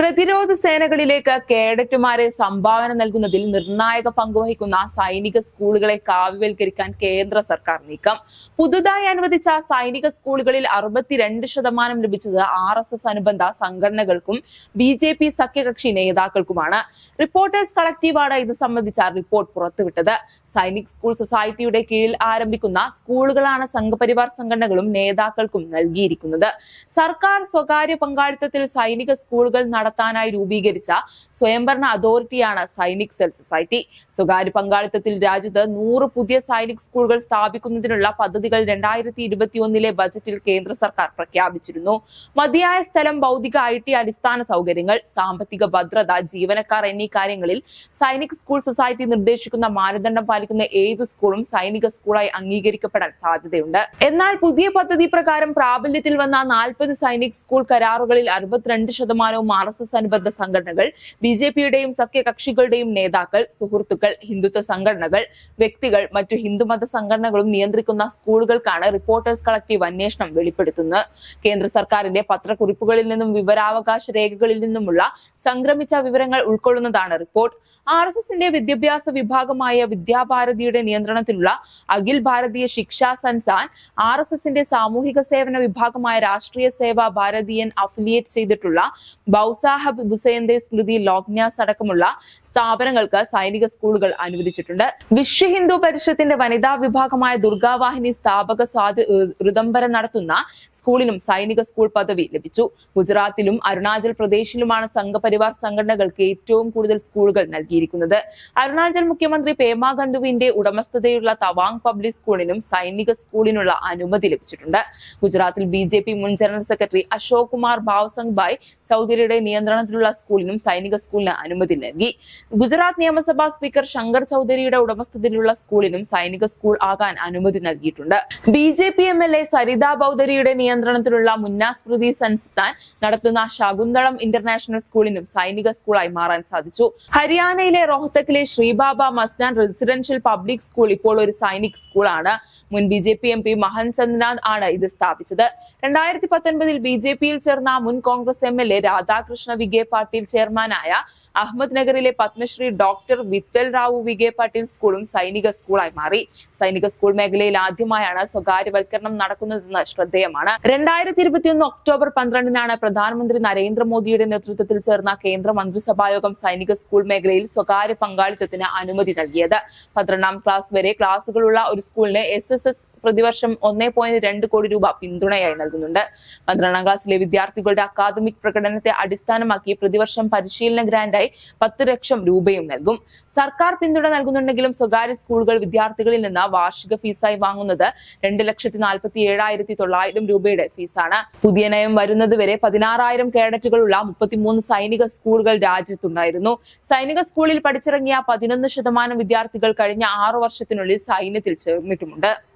പ്രതിരോധ സേനകളിലേക്ക് കേഡറ്റുമാരെ സംഭാവന നൽകുന്നതിൽ നിർണായക പങ്കുവഹിക്കുന്ന സൈനിക സ്കൂളുകളെ കാവ്യവൽക്കരിക്കാൻ കേന്ദ്ര സർക്കാർ നീക്കം. പുതുതായി അനുവദിച്ച സൈനിക സ്കൂളുകളിൽ അറുപത്തിരണ്ട് ശതമാനം ലഭിച്ചത് ആർ എസ് എസ് അനുബന്ധ സംഘടനകൾക്കും ബി ജെ പി സഖ്യകക്ഷി നേതാക്കൾക്കുമാണ്. റിപ്പോർട്ടേഴ്സ് കളക്റ്റീവാണ് ഇത് സംബന്ധിച്ച റിപ്പോർട്ട് പുറത്തുവിട്ടത്. സൈനിക് സ്കൂൾ സൊസൈറ്റിയുടെ കീഴിൽ ആരംഭിക്കുന്ന സ്കൂളുകളാണ് സംഘപരിവാർ സംഘടനകളും നേതാക്കൾക്കും നൽകിയിരിക്കുന്നത്. സർക്കാർ സ്വകാര്യ പങ്കാളിത്തത്തിൽ സൈനിക സ്കൂളുകൾ നടത്താനായി രൂപീകരിച്ച സ്വയംഭരണ അതോറിറ്റിയാണ് സൈനിക് സെൽ സൊസൈറ്റി. സ്വകാര്യ പങ്കാളിത്തത്തിൽ രാജ്യത്ത് നൂറ് പുതിയ സൈനിക് സ്കൂളുകൾ സ്ഥാപിക്കുന്നതിനുള്ള പദ്ധതികൾ രണ്ടായിരത്തി ഇരുപത്തിയൊന്നിലെ ബജറ്റിൽ കേന്ദ്ര സർക്കാർ പ്രഖ്യാപിച്ചിരുന്നു. മതിയായ സ്ഥലം ഭൗതിക ഐ ടി അടിസ്ഥാന സൗകര്യങ്ങൾ സാമ്പത്തിക ഭദ്രത ജീവനക്കാർ എന്നീ കാര്യങ്ങളിൽ സൈനിക് സ്കൂൾ സൊസൈറ്റി നിർദ്ദേശിക്കുന്ന മാനദണ്ഡം പാലിക്കുന്ന ഏത് സ്കൂളും സൈനിക സ്കൂളായി അംഗീകരിക്കപ്പെടാൻ സാധ്യതയുണ്ട്. എന്നാൽ പുതിയ പദ്ധതി പ്രകാരം പ്രാബല്യത്തിൽ വന്ന നാൽപ്പത് സൈനിക് സ്കൂൾ കരാറുകളിൽ അറുപത്തിരണ്ട് ശതമാനവും ആർ എസ് എസ് അനുബന്ധ സംഘടനകൾ ബി ജെ പിയുടെയും സഖ്യകക്ഷികളുടെയും നേതാക്കൾ സുഹൃത്തുക്കൾ ഹിന്ദുത്വ സംഘടനകൾ വ്യക്തികൾ മറ്റു ഹിന്ദുമത സംഘടനകളും നിയന്ത്രിക്കുന്ന സ്കൂളുകൾക്കാണ് റിപ്പോർട്ടേഴ്സ് കളക്ടീവ് അന്വേഷണം വെളിപ്പെടുത്തുന്നത്. കേന്ദ്ര സർക്കാരിന്റെ പത്രക്കുറിപ്പുകളിൽ നിന്നും വിവരാവകാശ രേഖകളിൽ നിന്നുമുള്ള സംക്രമിച്ച വിവരങ്ങൾ ഉൾക്കൊള്ളുന്നതാണ് റിപ്പോർട്ട്. ആർ എസ് എസിന്റെ വിദ്യാഭ്യാസ വിഭാഗമായ വിദ്യാഭാരതിയുടെ നിയന്ത്രണത്തിലുള്ള അഖിൽ ഭാരതീയ ശിക്ഷാ സൻസാൻ ആർ എസ് എസിന്റെ സാമൂഹിക സേവന വിഭാഗമായ രാഷ്ട്രീയ സേവാ ഭാരതീയൻ അഫിലിയേറ്റ് ചെയ്തിട്ടുള്ള ബൗസാഹബ് ഹുസൈന്റെ സ്മൃതി ലോഗ്നാസ് അടക്കമുള്ള സ്ഥാപനങ്ങൾക്ക് സൈനിക സ്കൂളുകൾ അനുവദിച്ചിട്ടുണ്ട്. വിശ്വ ഹിന്ദു പരിഷത്തിന്റെ വനിതാ വിഭാഗമായ ദുർഗാവാഹിനി സ്ഥാപക സ്വാതി ഋതംബരം നടത്തുന്ന സ്കൂളിനും സൈനിക സ്കൂൾ പദവി ലഭിച്ചു. ഗുജറാത്തിലും അരുണാചൽ പ്രദേശിലുമാണ് സംഘപരിവാർ സംഘടനകൾക്ക് ഏറ്റവും കൂടുതൽ സ്കൂളുകൾ നൽകിയിരിക്കുന്നത്. അരുണാചൽ മുഖ്യമന്ത്രി പേമ ഖണ്ഡുവിന്റെ ഉടമസ്ഥതയുള്ള തവാങ് പബ്ലിക് സ്കൂളിനും സൈനിക സ്കൂളിനുള്ള അനുമതി ലഭിച്ചിട്ടുണ്ട്. ഗുജറാത്തിൽ ബി മുൻ ജനറൽ സെക്രട്ടറി അശോക് കുമാർ ഭാവ്സംഗ് ഭായ് ചൌധരിയുടെ നിയന്ത്രണത്തിലുള്ള സ്കൂളിനും സൈനിക സ്കൂളിന് അനുമതി നൽകി. ഗുജറാത്ത് നിയമസഭാ സ്പീക്കർ ശങ്കർ ചൌധരിയുടെ ഉടമസ്ഥതയിലുള്ള സ്കൂളിനും സൈനിക സ്കൂൾ ആകാൻ അനുമതി നൽകിയിട്ടുണ്ട്. B J P M L A Saritha ബൗദ്ധരിയുടെ നിയന്ത്രണത്തിലുള്ള മുന്നാസ്മൃതി സംസ്ഥാൻ നടത്തുന്ന ശകുന്തളം ഇന്റർനാഷണൽ സ്കൂളിനും സൈനിക സ്കൂളായി മാറാൻ സാധിച്ചു. ഹരിയാനയിലെ റോഹ്തക്കിലെ ശ്രീബാബ മസ്നാൻ റെസിഡൻഷ്യൽ പബ്ലിക് സ്കൂൾ ഇപ്പോൾ ഒരു സൈനിക് സ്കൂളാണ്. മുൻ B J P M P Mahan Chandranath ആണ് ഇത് സ്ഥാപിച്ചത്. രണ്ടായിരത്തി പത്തൊൻപതിൽ ബി ജെ പിയിൽ ചേർന്ന മുൻ Congress M L A Radhakrishna Vikhe Patil ചെയർമാനായ അഹമ്മദ് നഗറിലെ പത്മശ്രീ ഡോക്ടർ വിത്തൽ റാവു വിഗെ പാട്ടീൽ സ്കൂളും സൈനിക സ്കൂളായി മാറി. സൈനിക സ്കൂൾ മേഖലയിൽ ആദ്യമായാണ് സ്വകാര്യവൽക്കരണം നടക്കുന്നതെന്ന് ശ്രദ്ധേയമാണ്. രണ്ടായിരത്തി ഇരുപത്തിയൊന്ന് ഒക്ടോബർ പന്ത്രണ്ടിനാണ് പ്രധാനമന്ത്രി നരേന്ദ്രമോദിയുടെ നേതൃത്വത്തിൽ ചേർന്ന കേന്ദ്ര മന്ത്രിസഭായോഗം സൈനിക സ്കൂൾ മേഖലയിൽ സ്വകാര്യ പങ്കാളിത്തത്തിന് അനുമതി നൽകിയത്. പന്ത്രണ്ടാം ക്ലാസ് വരെ ക്ലാസുകളുള്ള ഒരു സ്കൂളിന് എസ് എസ് എസ് പ്രതിവർഷം ഒന്നേ പോയിന്റ് രണ്ട് കോടി രൂപ പിന്തുണയായി നൽകുന്നുണ്ട്. പന്ത്രണ്ടാം ക്ലാസ്സിലെ വിദ്യാർത്ഥികളുടെ അക്കാദമിക് പ്രകടനത്തെ അടിസ്ഥാനമാക്കി പ്രതിവർഷം പരിശീലന ഗ്രാന്റായി പത്ത് ലക്ഷം രൂപയും നൽകും. സർക്കാർ പിന്തുണ നൽകുന്നുണ്ടെങ്കിലും സ്വകാര്യ സ്കൂളുകൾ വിദ്യാർത്ഥികളിൽ നിന്ന് വാർഷിക ഫീസായി വാങ്ങുന്നത് രണ്ട് ലക്ഷത്തി നാൽപ്പത്തി ഏഴായിരത്തി തൊള്ളായിരം രൂപയുടെ ഫീസാണ്. പുതിയ നയം വരുന്നതുവരെ പതിനാറായിരം കേഡറ്റുകളുള്ള മുപ്പത്തിമൂന്ന് സൈനിക സ്കൂളുകൾ രാജ്യത്തുണ്ടായിരുന്നു. സൈനിക സ്കൂളിൽ പഠിച്ചിറങ്ങിയ പതിനൊന്ന് ശതമാനം വിദ്യാർത്ഥികൾ കഴിഞ്ഞ ആറു വർഷത്തിനുള്ളിൽ സൈന്യത്തിൽ ചേർന്നിട്ടുമുണ്ട്.